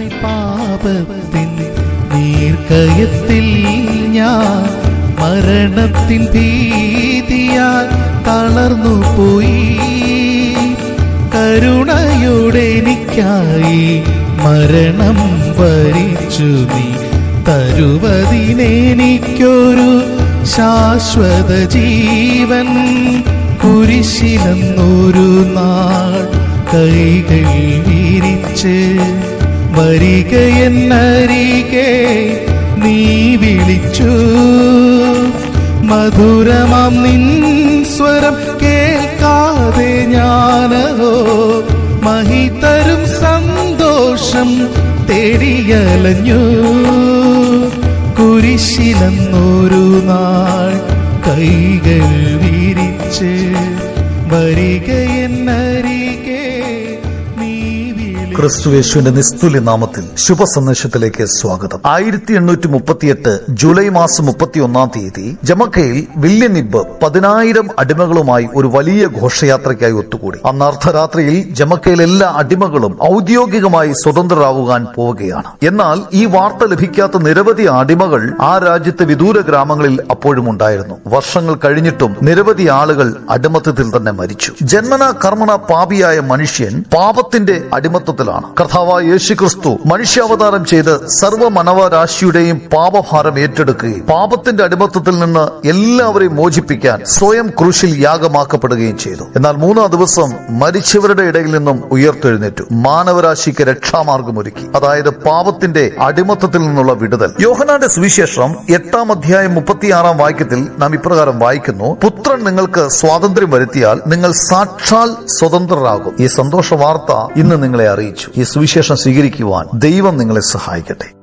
ബലിയായി പാപത്തിൻ നീർക്കയത്തിൽ ഞാൻ മരണത്തിൻ ഭീതിയാൽ തളർന്നു പോയി. കരുണയോടെ എനിക്കായി മരണം വരിച്ചു നീ തരുവതിനെനിക്കൊരു ശാശ്വത ജീവൻ കുരിശിലെന്നൊരു നാൾ കൈകൾ വിരിച്ച് വരിക എന്നരികെ നീ വിളിച്ചു. മധുരമാം നിൻ സ്വരം കേൾക്കാതെ ഞാനോ മഹിതരും സന്തോഷം തേടിയലഞ്ഞു. കുരിശിലെന്നൊരു നാൾ കൈകൾ വിരിച്ച് വരിക വിളി ക്രിസ്തുയേശുവിന്റെ നിസ്തുല്യ നാമത്തിൽ ശുഭ സന്ദേശത്തിലേക്ക് സ്വാഗതം. ആയിരത്തി എണ്ണൂറ്റി മുപ്പത്തിയെട്ട് ജൂലൈ മാസം മുപ്പത്തിയൊന്നാം തീയതി ജമക്കയിൽ വില്യനിബ് പതിനായിരം അടിമകളുമായി ഒരു വലിയ ഘോഷയാത്രയ്ക്കായി ഒത്തുകൂടി. അന്ന് അർദ്ധരാത്രിയിൽ ജമക്കയിൽ എല്ലാ അടിമകളും ഔദ്യോഗികമായി സ്വതന്ത്രരാകുവാൻ പോവുകയാണ്. എന്നാൽ ഈ വാർത്ത ലഭിക്കാത്ത നിരവധി അടിമകൾ ആ രാജ്യത്തെ വിദൂര ഗ്രാമങ്ങളിൽ അപ്പോഴും ഉണ്ടായിരുന്നു. വർഷങ്ങൾ കഴിഞ്ഞിട്ടും നിരവധി ആളുകൾ അടിമത്തത്തിൽ തന്നെ മരിച്ചു. ജന്മന കർമ്മണ പാപിയായ മനുഷ്യൻ പാപത്തിന്റെ അടിമത്തത്തിലാണ് കർത്താവായ യേശു ക്രിസ്തു മനുഷ്യാവതാരം ചെയ്ത് സർവ മനവരാശിയുടെയും പാപഭാരം ഏറ്റെടുക്കുകയും പാപത്തിന്റെ അടിമത്തത്തിൽ നിന്ന് എല്ലാവരെയും മോചിപ്പിക്കാൻ സ്വയം ക്രൂശിൽ യാഗമാക്കപ്പെടുകയും ചെയ്തു. എന്നാൽ മൂന്നാം ദിവസം മരിച്ചവരുടെ ഇടയിൽ നിന്നും ഉയർത്തെഴുന്നേറ്റു. മാനവരാശിക്ക് രക്ഷാമാർഗമൊരുക്കി അതായത് പാപത്തിന്റെ അടിമത്തത്തിൽ നിന്നുള്ള വിടുതൽ. യോഹനാന്റെ സുവിശേഷം എട്ടാം അധ്യായം മുപ്പത്തിയാറാം വാക്യത്തിൽ നാം ഇപ്രകാരം വായിക്കുന്നു പുത്രൻ നിങ്ങൾക്ക് സ്വാതന്ത്ര്യം വരുത്തിയാൽ നിങ്ങൾ സാക്ഷാൽ സ്വതന്ത്രരാകും. ഈ സന്തോഷ വാർത്ത ഇന്ന് നിങ്ങളെ അറിയിച്ചു. ഈ സുവിശേഷം സ്വീകരിക്കുവാൻ ദൈവം നിങ്ങളെ സഹായിക്കട്ടെ.